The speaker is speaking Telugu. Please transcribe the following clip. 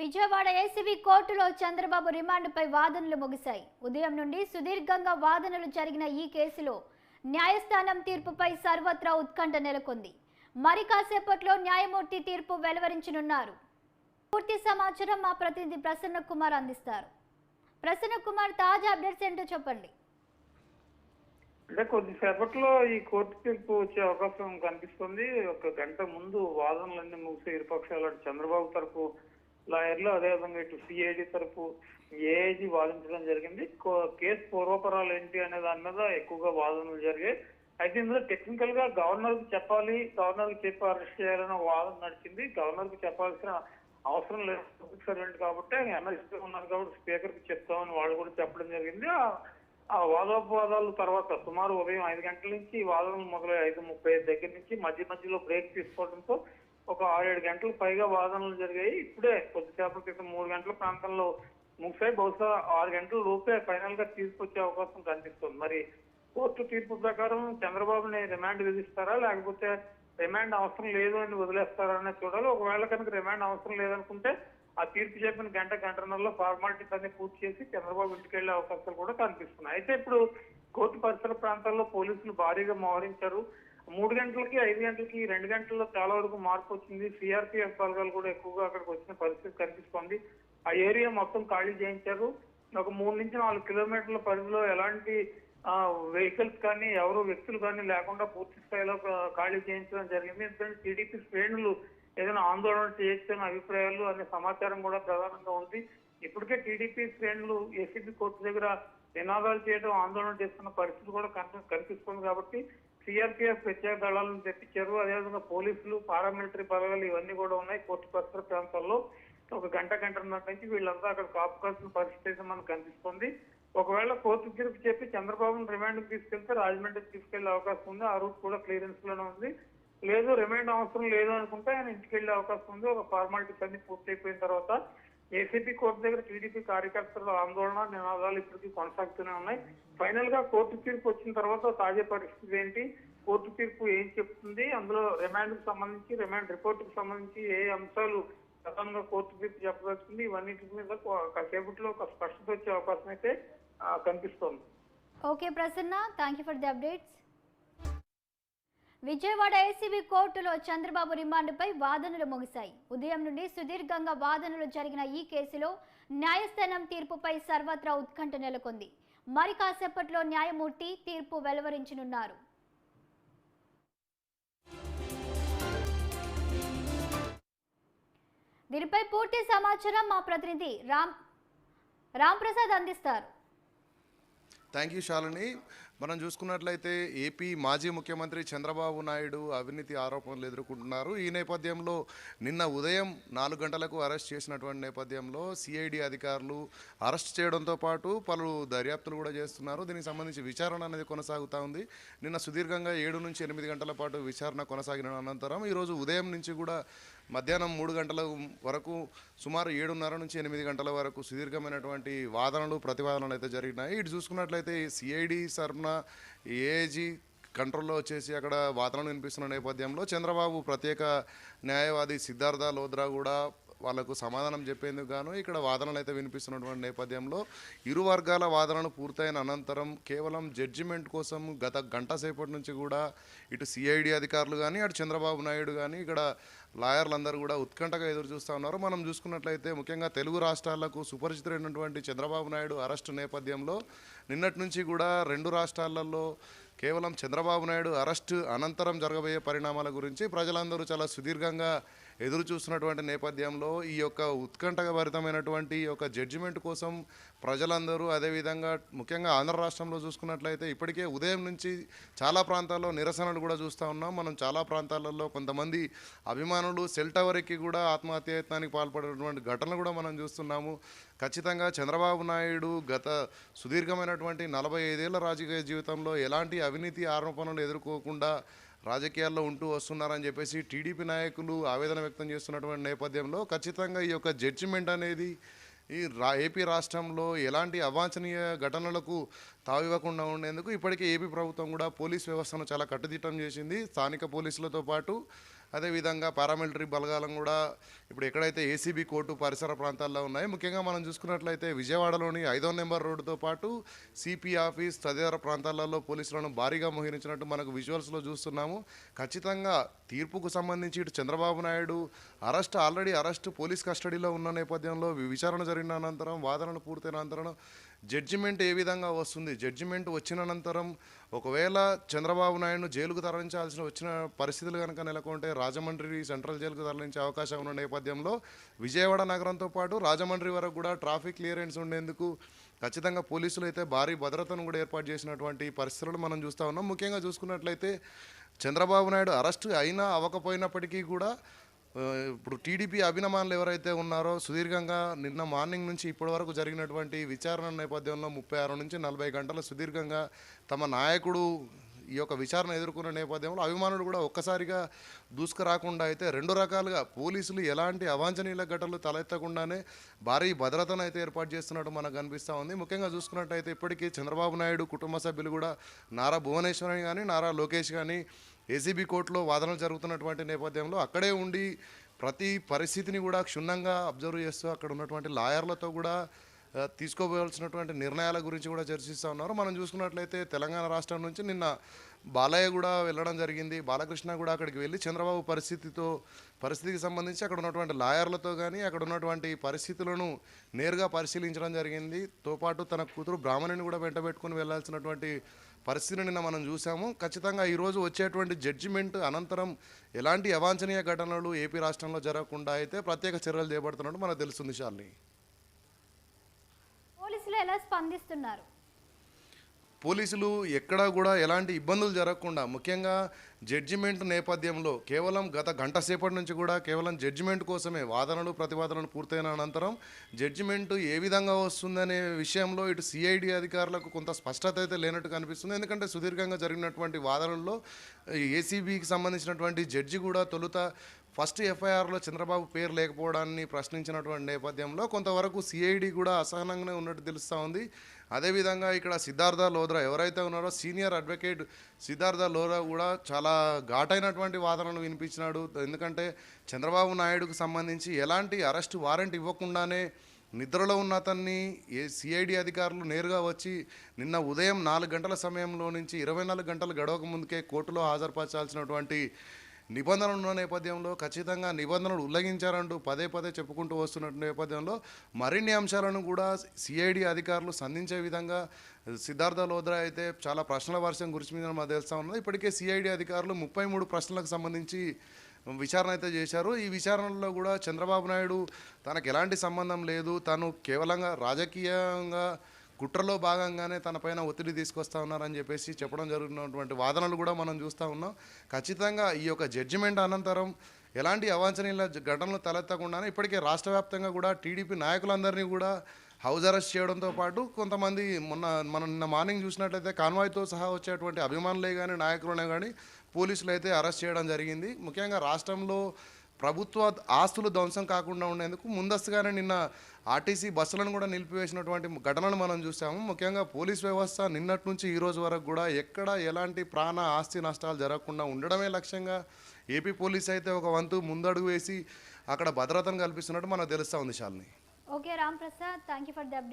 విజయవాడ ఏసీబీ కోర్టులో చంద్రబాబు రిమాండ్పై వాదనలు ముగిశాయి. ఉదయం నుండి సుదీర్ఘంగా వాదనలు జరిగిన ఈ కేసులో న్యాయస్థానం తీర్పుపై సర్వత్రా ఉత్కంఠ నెలకొంది. మరి కాసేపట్లో న్యాయమూర్తి తీర్పు వెలువరించనున్నారు. పూర్తి సమాచారం మా ప్రతినిధి ప్రసన్న కుమార్ అందిస్తారు. ప్రసన్న కుమార్ తాజా అప్డేట్స్ ఏంటో చెప్పండి. అంటే కొద్దిసేపట్లో ఈ కోర్టు తీర్పు వచ్చే అవకాశం కనిపిస్తుంది. ఒక గంట ముందు వాదనలన్నీ ముగిసే ఇరుపక్షాలు చంద్రబాబు తరపు లాయర్లు అదేవిధంగా ఇటు సిఐడి తరపు ఏఐజీ వాదించడం జరిగింది. కేసు పూర్వపరాలు ఏంటి అనే దాని మీద ఎక్కువగా వాదనలు జరిగాయి. అయితే ఇందులో టెక్నికల్గా గవర్నర్కి చెప్పాలి గవర్నర్కి చెప్పి అరెస్ట్ చేయాలని వాదన నడిచింది. గవర్నర్కి చెప్పాల్సిన అవసరం లేదు. పబ్లిక్ సర్వెంట్ కాబట్టి ఎమ్మెల్సీ ఉన్నారు కాబట్టి స్పీకర్కి చెప్తామని వాళ్ళు కూడా చెప్పడం జరిగింది. ఆ- ఆ వాదోపవాదాల తర్వాత సుమారు ఉదయం ఐదు గంటల నుంచి వాదనలు మొదలై ఐదు ముప్పై ఐదు దగ్గర నుంచి మధ్య మధ్యలో బ్రేక్ తీసుకోవడంతో ఒక ఆరేడు గంటలు పైగా వాదనలు జరిగాయి. ఇప్పుడే కొద్దిసేపటి క్రితం మూడు గంటల ప్రాంతంలో ముగిసాయి బహుశా ఆరు గంటల లోపే ఫైనల్గా తీసుకొచ్చే అవకాశం కనిపిస్తుంది. మరి కోర్టు తీర్పు ప్రకారం చంద్రబాబుని రిమాండ్ విధిస్తారా? లేకపోతే రిమాండ్ అవసరం లేదు అని వదిలేస్తారా అనేది చూడాలి. ఒకవేళ కనుక రిమాండ్ అవసరం లేదనుకుంటే ఆ తీర్పు చెప్పిన గంట గంటన్నరలో ఫార్మాలిటీస్ అన్ని పూర్తి చేసి చంద్రబాబు ఇంటికి వెళ్ళే అవకాశాలు కూడా కనిపిస్తున్నాయి. అయితే ఇప్పుడు కోర్టు పరిసర ప్రాంతాల్లో పోలీసులు భారీగా మోహరించారు. మూడు గంటలకి ఐదు గంటలకి రెండు గంటల్లో చాలా వరకు మార్పు వచ్చింది. సిఆర్పిఎఫ్ బలగాలు కూడా ఎక్కువగా అక్కడికి వచ్చిన పరిస్థితి కనిపిస్తోంది. ఆ ఏరియా మొత్తం ఖాళీ చేయించారు. ఒక మూడు నుంచి నాలుగు కిలోమీటర్ల పరిధిలో ఎలాంటి వెహికల్స్ కానీ ఎవరు వ్యక్తులు కానీ లేకుండా పూర్తి స్థాయిలో ఖాళీ చేయించడం జరిగింది. ఎందుకంటే టీడీపీ శ్రేణులు ఏదైనా ఆందోళన చేయొచ్చు అనే అభిప్రాయాలు అనే సమాచారం కూడా ప్రధానంగా ఉంది. ఇప్పటికే టీడీపీ శ్రేణులు ఏసీబీ కోర్టు దగ్గర నినాదాలు చేయడం ఆందోళన చేస్తున్న పరిస్థితి కూడా కనిపిస్తుంది కాబట్టి సిఆర్పిఎఫ్ ప్రత్యేక దళాలను తెప్పించారు. అదేవిధంగా పోలీసులు పారామిలిటరీ బలగాలు ఇవన్నీ కూడా ఉన్నాయి. కోర్టు పరిసర ప్రాంతాల్లో ఒక గంట గంటన్నర నుంచి వీళ్ళంతా అక్కడ కాపు కాల్సిన పరిస్థితి అయితే మనకు కనిపిస్తుంది. ఒకవేళ కోర్టు తీర్పు చెప్పి చంద్రబాబును రిమాండ్ తీసుకెళ్తే రాజమండ్రికి తీసుకెళ్ళే అవకాశం ఉంది. ఆ రూట్ కూడా క్లియరెన్స్లోనే ఉంది. లేదు రిమాండ్ అవసరం లేదు అనుకుంటే ఆయన ఇంటికి వెళ్ళే అవకాశం ఉంది. ఒక ఫార్మాలిటీస్ అన్ని పూర్తి అయిపోయిన తర్వాత ఏసీపీ కోర్టు దగ్గర టీడీపీ కార్యకర్తల ఆందోళన నినాదాలు ఇప్పటికీ కొనసాగుతూనే ఉన్నాయి. ఫైనల్గా కోర్టు తీర్పు వచ్చిన తర్వాత తాజా పరిస్థితి ఏంటి? కోర్టు తీర్పు ఏం చెప్తుంది? అందులో రిమాండ్కు సంబంధించి రిమాండ్ రిపోర్ట్కు సంబంధించి ఏ అంశాలు ప్రధానంగా కోర్టు తీర్పు చెప్పదలుచుకుంది? ఇవన్నిటి మీద కాసేపట్లో ఒక స్పష్టత వచ్చే అవకాశం అయితే కనిపిస్తోంది. Okay Prasanna thank you for the updates Vijayawada ACB కోర్టులో చంద్రబాబు రిమాండ్పై వాదనలు ముగిశాయి. ఉదయం నుండి సుదీర్ఘంగా వాదనలు జరిగిన ఈ కేసులో న్యాయస్థానం తీర్పుపై సర్వత్రా ఉత్కంఠ నెలకొంది. మరి కాసేపట్లో న్యాయమూర్తి తీర్పు వెలువరించనున్నారు. దీనిపై పూర్తి సమాచారం మా ప్రతినిధి రామ్ రామ్ ప్రసాద్ అందిస్తారు. Thank you Shalini. మనం చూసుకున్నట్లయితే ఏపీ మాజీ ముఖ్యమంత్రి చంద్రబాబు నాయుడు అవినీతి ఆరోపణలు ఎదుర్కొంటున్నారు. ఈ నేపథ్యంలో నిన్న ఉదయం నాలుగు గంటలకు అరెస్ట్ చేసినటువంటి నేపథ్యంలో సిఐడి అధికారులు అరెస్ట్ చేయడంతో పాటు పలు దర్యాప్తులు కూడా చేస్తున్నారు. దీనికి సంబంధించి విచారణ అనేది కొనసాగుతూ ఉంది. నిన్న సుదీర్ఘంగా ఏడు నుంచి ఎనిమిది గంటల పాటు విచారణ కొనసాగిన అనంతరం ఈరోజు ఉదయం నుంచి కూడా మధ్యాహ్నం మూడు గంటల వరకు సుమారు ఏడున్నర నుంచి ఎనిమిది గంటల వరకు సుదీర్ఘమైనటువంటి వాదనలు ప్రతివాదనలు అయితే జరిగినాయి. ఇటు చూసుకున్నట్లయితే సిఐడి సర్న ఏజీ కంట్రోల్లో వచ్చేసి అక్కడ వాదనలు వినిపిస్తున్న నేపథ్యంలో చంద్రబాబు ప్రత్యేక న్యాయవాది సిద్ధార్థ లోద్రా కూడా వాళ్ళకు సమాధానం చెప్పేందుకు గాను ఇక్కడ వాదనలు అయితే వినిపిస్తున్నటువంటి నేపథ్యంలో ఇరు వర్గాల వాదనలు పూర్తయిన అనంతరం కేవలం జడ్జిమెంట్ కోసం గత గంట సేపటి నుంచి కూడా ఇటు సిఐడి అధికారులు కానీ అటు చంద్రబాబు నాయుడు కానీ ఇక్కడ లాయర్లందరూ కూడా ఉత్కంఠగా ఎదురు చూస్తూ ఉన్నారు. మనం చూసుకున్నట్లయితే ముఖ్యంగా తెలుగు రాష్ట్రాలకు సుపరిచితులైనటువంటి చంద్రబాబు నాయుడు అరెస్టు నేపథ్యంలో నిన్నటి నుంచి కూడా రెండు రాష్ట్రాలలో కేవలం చంద్రబాబు నాయుడు అరెస్టు అనంతరం జరగబోయే పరిణామాల గురించి ప్రజలందరూ చాలా సుదీర్ఘంగా ఎదురు చూస్తున్నటువంటి నేపథ్యంలో ఈ యొక్క ఉత్కంఠభరితమైనటువంటి ఈ యొక్క జడ్జిమెంట్ కోసం ప్రజలందరూ అదేవిధంగా ముఖ్యంగా ఆంధ్ర రాష్ట్రంలో చూసుకున్నట్లయితే ఇప్పటికే ఉదయం నుంచి చాలా ప్రాంతాల్లో నిరసనలు కూడా చూస్తూ ఉన్నాం. మనం చాలా ప్రాంతాలలో కొంతమంది అభిమానులు సెల్ టవర్ ఎక్కి కూడా ఆత్మహత్యాయత్నానికి పాల్పడినటువంటి ఘటనలు కూడా మనం చూస్తున్నాము. ఖచ్చితంగా చంద్రబాబు నాయుడు గత సుదీర్ఘమైనటువంటి నలభై ఐదేళ్ళ రాజకీయ జీవితంలో ఎలాంటి అవినీతి ఆరోపణలు ఎదుర్కోకుండా రాజకీయాల్లో ఉంటూ వస్తున్నారని చెప్పేసి టీడీపీ నాయకులు ఆవేదన వ్యక్తం చేస్తున్నటువంటి నేపథ్యంలో ఖచ్చితంగా ఈ యొక్క జడ్జిమెంట్ అనేది ఈ రా ఏపీ రాష్ట్రంలో ఎలాంటి అవాంఛనీయ ఘటనలకు తావివ్వకుండా ఉండేందుకు ఇప్పటికే ఏపీ ప్రభుత్వం కూడా పోలీస్ వ్యవస్థను చాలా కట్టుదిట్టం చేసింది. స్థానిక పోలీసులతో పాటు అదేవిధంగా పారామిలిటరీ బలగాలం కూడా ఇప్పుడు ఎక్కడైతే ఏసీబీ కోర్టు పరిసర ప్రాంతాల్లో ఉన్నాయి ముఖ్యంగా మనం చూసుకున్నట్లయితే విజయవాడలోని ఐదో నెంబర్ రోడ్డుతో పాటు సిపి ఆఫీస్ తదితర ప్రాంతాలలో పోలీసులను భారీగా మోహరించినట్టు మనకు విజువల్స్లో చూస్తున్నాము. ఖచ్చితంగా తీర్పుకు సంబంధించి ఇటు Chandrababu Naidu arrest already arrest police కస్టడీలో ఉన్న నేపథ్యంలో విచారణ జరిగిన అనంతరం వాదనలు పూర్తయిన అనంతరం జడ్జిమెంట్ ఏ విధంగా వస్తుంది? జడ్జిమెంట్ వచ్చిన అనంతరం ఒకవేళ చంద్రబాబు నాయుడును జైలుకు తరలించాల్సిన వచ్చిన పరిస్థితులు కనుక నెలకొంటే రాజమండ్రి సెంట్రల్ జైలుకు తరలించే అవకాశం ఉన్న నేపథ్యంలో విజయవాడ నగరంతో పాటు రాజమండ్రి వరకు కూడా ట్రాఫిక్ క్లియరెన్స్ ఉండేందుకు ఖచ్చితంగా పోలీసులు అయితే భారీ భద్రతను కూడా ఏర్పాటు చేసినటువంటి పరిస్థితులను మనం చూస్తూ ఉన్నాం. ముఖ్యంగా చూసుకున్నట్లయితే చంద్రబాబు నాయుడు అరెస్ట్ అయినా అవ్వకపోయినప్పటికీ కూడా ఇప్పుడు టీడీపీ అభినమానులు ఎవరైతే ఉన్నారో సుదీర్ఘంగా నిన్న మార్నింగ్ నుంచి ఇప్పటి వరకు జరిగినటువంటి విచారణ నేపథ్యంలో ముప్పై ఆరు నుంచి నలభై గంటల సుదీర్ఘంగా తమ నాయకుడు ఈ యొక్క విచారణ ఎదుర్కొన్న నేపథ్యంలో అభిమానులు కూడా ఒక్కసారిగా దూసుకురాకుండా అయితే రెండు రకాలుగా పోలీసులు ఎలాంటి అవాంఛనీయ ఘటనలు తలెత్తకుండానే భారీ భద్రతను అయితే ఏర్పాటు చేస్తున్నట్టు మనకు కనిపిస్తూ ఉంది. ముఖ్యంగా చూసుకున్నట్టయితే ఇప్పటికీ చంద్రబాబు నాయుడు కుటుంబ సభ్యులు కూడా నారా భువనేశ్వరని కానీ నారా లోకేష్ కానీ ఏసీబీ కోర్టులో వాదనలు జరుగుతున్నటువంటి నేపథ్యంలో అక్కడే ఉండి ప్రతి పరిస్థితిని కూడా క్షుణ్ణంగా అబ్జర్వ్ చేస్తూ అక్కడ ఉన్నటువంటి లాయర్లతో కూడా తీసుకోవాల్సినటువంటి నిర్ణయాల గురించి కూడా చర్చిస్తూ ఉన్నారు. మనం చూసుకున్నట్లయితే తెలంగాణ రాష్ట్రం నుంచి నిన్న బాలయ్య కూడా వెళ్ళడం జరిగింది. బాలకృష్ణ కూడా అక్కడికి వెళ్ళి చంద్రబాబు పరిస్థితితో పరిస్థితికి సంబంధించి అక్కడ ఉన్నటువంటి లాయర్లతో కానీ అక్కడ ఉన్నటువంటి పరిస్థితులను నేరుగా పరిశీలించడం జరిగింది. తో పాటు తన కూతురు బ్రాహ్మణుని కూడా వెంటబెట్టుకుని వెళ్ళాల్సినటువంటి పరిస్థితిని నిన్న మనం చూసాము. ఖచ్చితంగా ఈరోజు వచ్చేటువంటి జడ్జిమెంట్ అనంతరం ఎలాంటి అవాంఛనీయ ఘటనలు ఏపీ రాష్ట్రంలో జరగకుండా అయితే ప్రత్యేక చర్యలు చేపడుతున్నట్టు మనకు తెలుస్తుంది షాల్ని పోలీసులు ఎలా స్పందిస్తున్నారు? పోలీసులు ఎక్కడా కూడా ఎలాంటి ఇబ్బందులు జరగకుండా ముఖ్యంగా జడ్జిమెంట్ నేపథ్యంలో కేవలం గత గంట సేపటి నుంచి కూడా కేవలం జడ్జిమెంట్ కోసమే వాదనలు ప్రతివాదనలు పూర్తయిన అనంతరం జడ్జిమెంట్ ఏ విధంగా వస్తుందనే విషయంలో ఇటు సిఐడి అధికారులకు కొంత స్పష్టత అయితే లేనట్టు కనిపిస్తుంది. ఎందుకంటే సుదీర్ఘంగా జరిగినటువంటి వాదనల్లో ఏసీబీకి సంబంధించినటువంటి జడ్జి కూడా తొలుత ఫస్ట్ ఎఫ్ఐఆర్లో చంద్రబాబు పేరు లేకపోవడాన్ని ప్రశ్నించినటువంటి నేపథ్యంలో కొంతవరకు సిఐడి కూడా అసహనంగానే ఉన్నట్టు తెలుస్తూ ఉంది. అదేవిధంగా ఇక్కడ సిద్ధార్థ లోద్రా ఎవరైతే ఉన్నారో సీనియర్ అడ్వకేట్ సిద్ధార్థ లోరా కూడా చాలా ఘాటైనటువంటి వాదనలు వినిపించినాడు. ఎందుకంటే చంద్రబాబు నాయుడుకు సంబంధించి ఎలాంటి అరెస్ట్ వారెంట్ ఇవ్వకుండానే నిద్రలో ఉన్న అతన్ని ఏ సిఐడి అధికారులు నేరుగా వచ్చి నిన్న ఉదయం నాలుగు గంటల సమయంలో నుంచి ఇరవై నాలుగు గంటలు గడవక ముందుకే కోర్టులో హాజరుపరచాల్సినటువంటి నిబంధనలు ఉన్న నేపథ్యంలో ఖచ్చితంగా నిబంధనలు ఉల్లంఘించారంటూ పదే పదే చెప్పుకుంటూ వస్తున్న నేపథ్యంలో మరిన్ని అంశాలను కూడా సిఐడి అధికారులు సంధించే విధంగా సిద్ధార్థ లోద్రా అయితే చాలా ప్రశ్నల వర్షం గురించి మీద మాకు తెలుస్తూ ఉన్నది ఇప్పటికే సిఐడి అధికారులు ముప్పై మూడు ప్రశ్నలకు సంబంధించి విచారణ అయితే చేశారు. ఈ విచారణలో కూడా చంద్రబాబు నాయుడు తనకు ఎలాంటి సంబంధం లేదు. తను కేవలంగా రాజకీయంగా కుట్రలో భాగంగానే తన పైన ఒత్తిడి తీసుకొస్తా ఉన్నారని చెప్పేసి చెప్పడం జరుగుతున్నటువంటి వాదనలు కూడా మనం చూస్తూ ఉన్నాం. ఖచ్చితంగా ఈ యొక్క జడ్జిమెంట్ అనంతరం ఎలాంటి అవాంఛనీయ ఘటనలు తలెత్తకుండానే ఇప్పటికే రాష్ట్ర వ్యాప్తంగా కూడా టీడీపీ నాయకులందరినీ కూడా హౌస్ అరెస్ట్ చేయడంతో పాటు కొంతమంది మొన్న మనం నిన్న మార్నింగ్ చూసినట్లయితే కాన్వాయ్తో సహా వచ్చేటువంటి అభిమానులే కానీ నాయకులనే కానీ పోలీసులు అయితే అరెస్ట్ చేయడం జరిగింది. ముఖ్యంగా రాష్ట్రంలో ప్రభుత్వ ఆస్తులు ధ్వంసం కాకుండా ఉండేందుకు ముందస్తుగానే నిన్న ఆర్టీసీ బస్సులను కూడా నిలిపివేసినటువంటి ఘటనలు మనం చూసాము. ముఖ్యంగా పోలీస్ వ్యవస్థ నిన్నటి నుంచి ఈ రోజు వరకు కూడా ఎక్కడ ఎలాంటి ప్రాణ ఆస్తి నష్టాలు జరగకుండా ఉండడమే లక్ష్యంగా ఏపీ పోలీస్ అయితే ఒక వంతు ముందడుగు వేసి అక్కడ భద్రతను కల్పిస్తున్నట్టు మనకు తెలుస్తూ ఉంది Shalini. Okay Ram Prasad thank you for the update